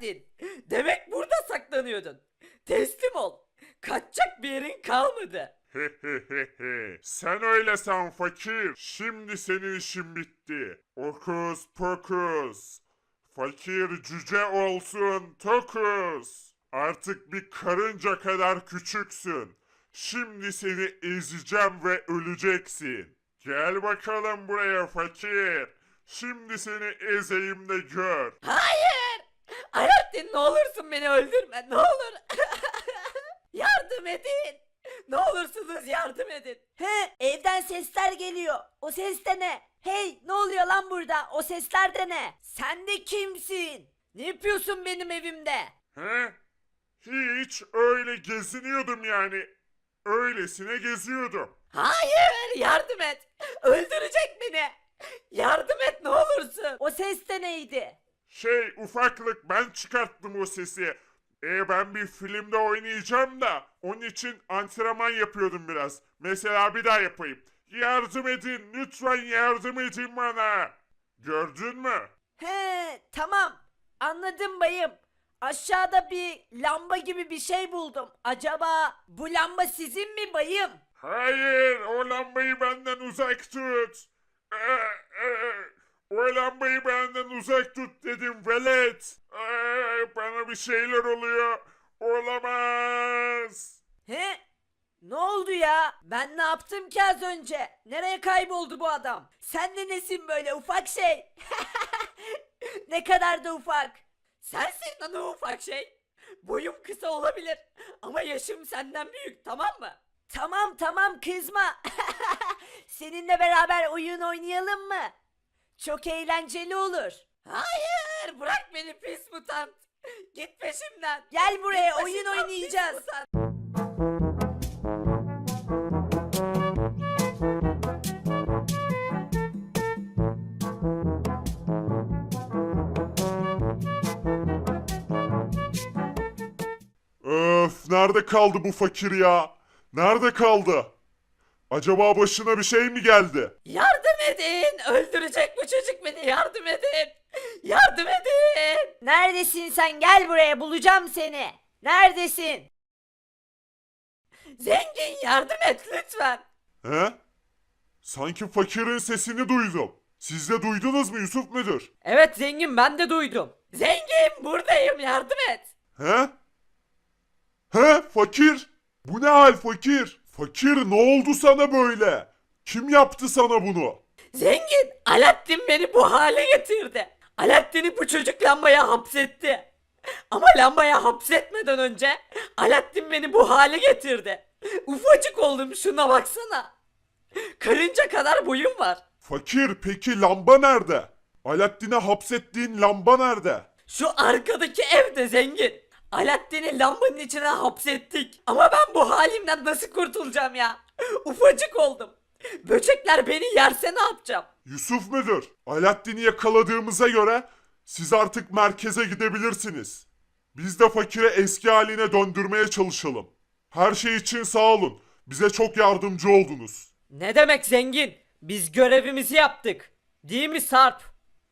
Alaaddin. Demek burada saklanıyordun. Teslim ol. Kaçacak bir yerin kalmadı. Sen öyle san fakir. Şimdi senin işin bitti. Okus pokus. Fakir cüce olsun tokus. Artık bir karınca kadar küçüksün. Şimdi seni ezeceğim ve öleceksin. Gel bakalım buraya fakir. Şimdi seni ezeyim de gör. Hayır. Alaaddin ne olursun beni öldürme ne olur. yardım edin. Ne olursunuz yardım edin. He evden sesler geliyor. O ses de ne? Hey ne oluyor lan burada? O sesler de ne? Sen de kimsin? Ne yapıyorsun benim evimde? He? Hiç öyle geziniyordum yani. Öylesine geziyordum. Hayır yardım et. Öldürecek beni. Yardım et ne olursun. O ses de neydi? Şey ufaklık ben çıkarttım o sesi. E ben bir filmde oynayacağım da onun için antrenman yapıyordum biraz. Mesela bir daha yapayım. Yardım edin lütfen yardım edin bana. Gördün mü? He tamam anladım bayım. Aşağıda bir lamba gibi bir şey buldum. Acaba bu lamba sizin mi bayım? Hayır o lambayı benden uzak tut. Ee, e, o lambayı benden uzak tut dedim velet. Ee, bana bir şeyler oluyor. Olamaz. He? Ne oldu ya? Ben ne yaptım ki az önce? Nereye kayboldu bu adam? Sen de nesin böyle ufak şey? ne kadar da ufak. Sensin lan o ufak şey. Boyum kısa olabilir ama yaşım senden büyük tamam mı? Tamam tamam kızma. Seninle beraber oyun oynayalım mı? Çok eğlenceli olur. Hayır bırak beni pis mutant. Git peşimden. Gel buraya Git oyun peşimden, pis oynayacağız. mutant. Öf nerede kaldı bu fakir ya? Nerede kaldı? Acaba başına bir şey mi geldi? Yardım edin. Öldürecek bu çocuk beni. Yardım edin. Yardım edin. Neredesin sen? Gel buraya bulacağım seni. Neredesin? Zengin yardım et lütfen. He? Sanki fakirin sesini duydum. Siz de duydunuz mu Yusuf müdür? Evet zengin ben de duydum. Zengin buradayım yardım et. He? He fakir? Bu ne hal fakir? Fakir ne oldu sana böyle? Kim yaptı sana bunu? Zengin Alaaddin beni bu hale getirdi. Alaaddin'i bu çocuk lambaya hapsetti. Ama lambaya hapsetmeden önce Alaaddin beni bu hale getirdi. Ufacık oldum şuna baksana. Karınca kadar boyum var. Fakir peki lamba nerede? Alaaddin'e hapsettiğin lamba nerede? Şu arkadaki evde zengin. Alaaddin'i lambanın içine hapsettik. Ama ben bu halimden nasıl kurtulacağım ya? Ufacık oldum. Böcekler beni yerse ne yapacağım? Yusuf müdür? Alaaddin'i yakaladığımıza göre siz artık merkeze gidebilirsiniz. Biz de fakire eski haline döndürmeye çalışalım. Her şey için sağ olun. Bize çok yardımcı oldunuz. Ne demek zengin? Biz görevimizi yaptık. Değil mi Sarp?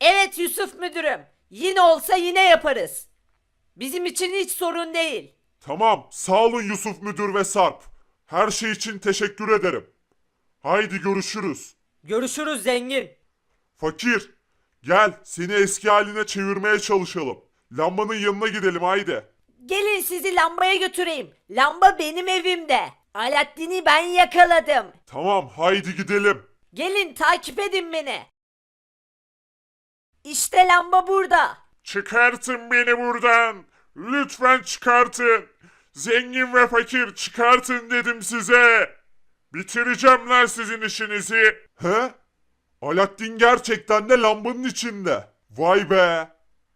Evet Yusuf müdürüm. Yine olsa yine yaparız. Bizim için hiç sorun değil. Tamam, sağ olun Yusuf müdür ve Sarp. Her şey için teşekkür ederim. Haydi görüşürüz. Görüşürüz zengin. Fakir, gel seni eski haline çevirmeye çalışalım. Lambanın yanına gidelim haydi. Gelin sizi lambaya götüreyim. Lamba benim evimde. Alaaddin'i ben yakaladım. Tamam, haydi gidelim. Gelin takip edin beni. İşte lamba burada. Çıkartın beni buradan. Lütfen çıkartın. Zengin ve fakir çıkartın dedim size. Bitireceğim lan sizin işinizi. He? Alaaddin gerçekten de lambanın içinde. Vay be.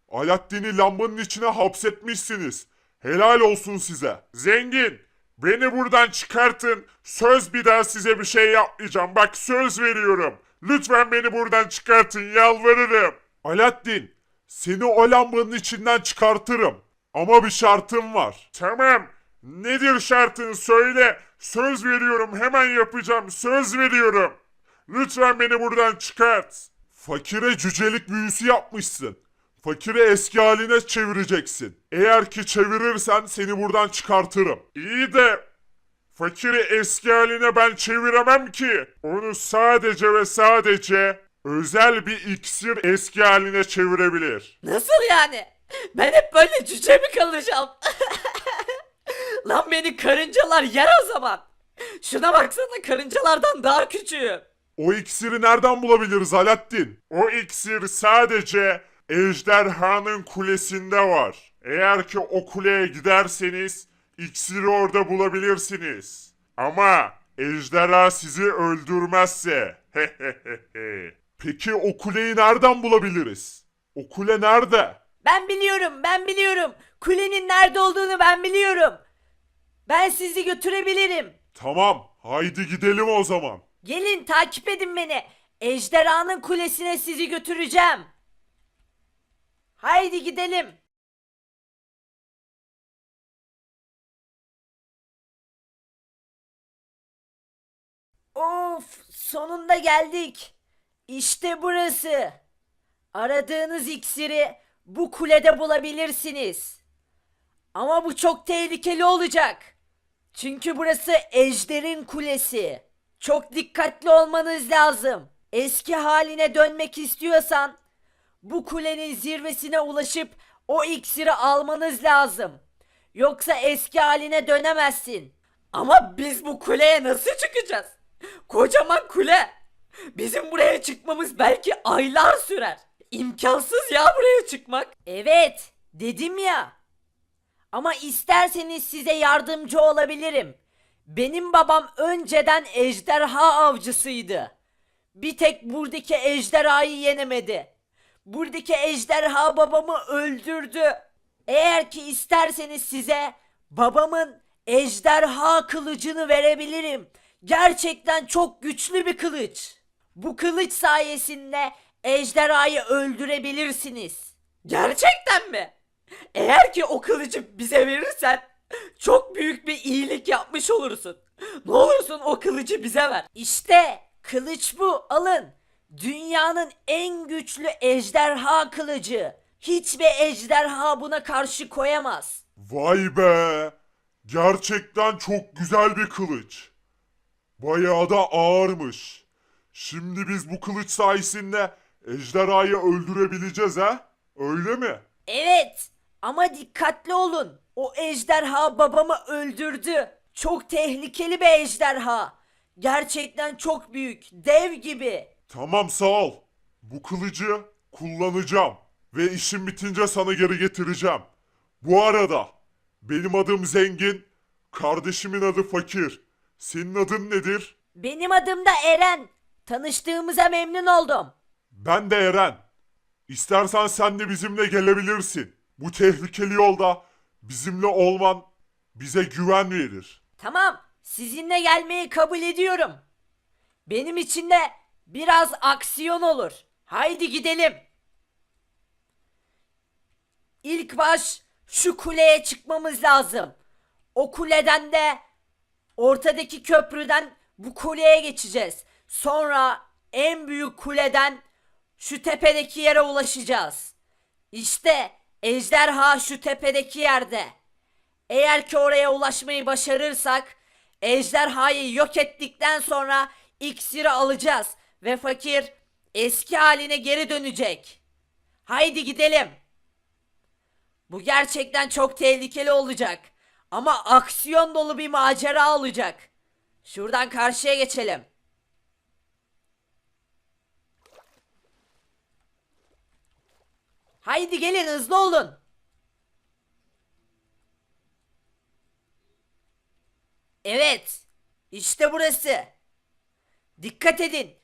Alaaddin'i lambanın içine hapsetmişsiniz. Helal olsun size. Zengin, beni buradan çıkartın. Söz bir daha size bir şey yapmayacağım. Bak söz veriyorum. Lütfen beni buradan çıkartın yalvarırım. Alaaddin, seni o lambanın içinden çıkartırım. Ama bir şartım var. Tamam. Nedir şartın söyle. Söz veriyorum hemen yapacağım. Söz veriyorum. Lütfen beni buradan çıkart. Fakire cücelik büyüsü yapmışsın. Fakiri eski haline çevireceksin. Eğer ki çevirirsen seni buradan çıkartırım. İyi de fakiri eski haline ben çeviremem ki. Onu sadece ve sadece özel bir iksir eski haline çevirebilir. Nasıl yani? Ben hep böyle cüce mi kalacağım? Lan beni karıncalar yer o zaman. Şuna baksana karıncalardan daha küçüğüm. O iksiri nereden bulabiliriz Alaaddin? O iksir sadece ejderhanın kulesinde var. Eğer ki o kuleye giderseniz iksiri orada bulabilirsiniz. Ama ejderha sizi öldürmezse. Peki o kuleyi nereden bulabiliriz? O kule nerede? Ben biliyorum, ben biliyorum. Kulenin nerede olduğunu ben biliyorum. Ben sizi götürebilirim. Tamam, haydi gidelim o zaman. Gelin takip edin beni. Ejderhanın kulesine sizi götüreceğim. Haydi gidelim. Of, sonunda geldik. İşte burası. Aradığınız iksiri bu kulede bulabilirsiniz. Ama bu çok tehlikeli olacak. Çünkü burası Ejder'in kulesi. Çok dikkatli olmanız lazım. Eski haline dönmek istiyorsan bu kulenin zirvesine ulaşıp o iksiri almanız lazım. Yoksa eski haline dönemezsin. Ama biz bu kuleye nasıl çıkacağız? Kocaman kule. Bizim buraya çıkmamız belki aylar sürer. İmkansız ya buraya çıkmak. Evet, dedim ya. Ama isterseniz size yardımcı olabilirim. Benim babam önceden ejderha avcısıydı. Bir tek buradaki ejderhayı yenemedi. Buradaki ejderha babamı öldürdü. Eğer ki isterseniz size babamın ejderha kılıcını verebilirim. Gerçekten çok güçlü bir kılıç. Bu kılıç sayesinde ejderhayı öldürebilirsiniz. Gerçekten mi? Eğer ki o kılıcı bize verirsen çok büyük bir iyilik yapmış olursun. Ne olursun o kılıcı bize ver. İşte kılıç bu alın. Dünyanın en güçlü ejderha kılıcı. Hiçbir ejderha buna karşı koyamaz. Vay be! Gerçekten çok güzel bir kılıç. Bayağı da ağırmış. Şimdi biz bu kılıç sayesinde ejderhayı öldürebileceğiz ha? Öyle mi? Evet ama dikkatli olun. O ejderha babamı öldürdü. Çok tehlikeli bir ejderha. Gerçekten çok büyük, dev gibi. Tamam sağ ol. Bu kılıcı kullanacağım. Ve işim bitince sana geri getireceğim. Bu arada benim adım Zengin, kardeşimin adı Fakir. Senin adın nedir? Benim adım da Eren. Tanıştığımıza memnun oldum. Ben de Eren. İstersen sen de bizimle gelebilirsin. Bu tehlikeli yolda bizimle olman bize güven verir. Tamam, sizinle gelmeyi kabul ediyorum. Benim için de biraz aksiyon olur. Haydi gidelim. İlk baş şu kuleye çıkmamız lazım. O kuleden de ortadaki köprüden bu kuleye geçeceğiz. Sonra en büyük kuleden şu tepedeki yere ulaşacağız. İşte ejderha şu tepedeki yerde. Eğer ki oraya ulaşmayı başarırsak ejderhayı yok ettikten sonra iksiri alacağız ve fakir eski haline geri dönecek. Haydi gidelim. Bu gerçekten çok tehlikeli olacak ama aksiyon dolu bir macera olacak. Şuradan karşıya geçelim. Haydi gelin hızlı olun. Evet. İşte burası. Dikkat edin.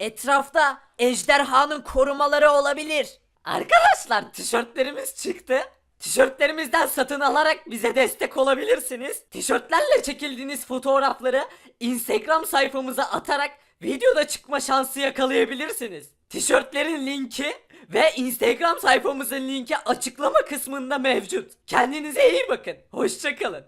Etrafta ejderhanın korumaları olabilir. Arkadaşlar tişörtlerimiz çıktı. Tişörtlerimizden satın alarak bize destek olabilirsiniz. Tişörtlerle çekildiğiniz fotoğrafları Instagram sayfamıza atarak videoda çıkma şansı yakalayabilirsiniz. Tişörtlerin linki ve Instagram sayfamızın linki açıklama kısmında mevcut. Kendinize iyi bakın. Hoşçakalın.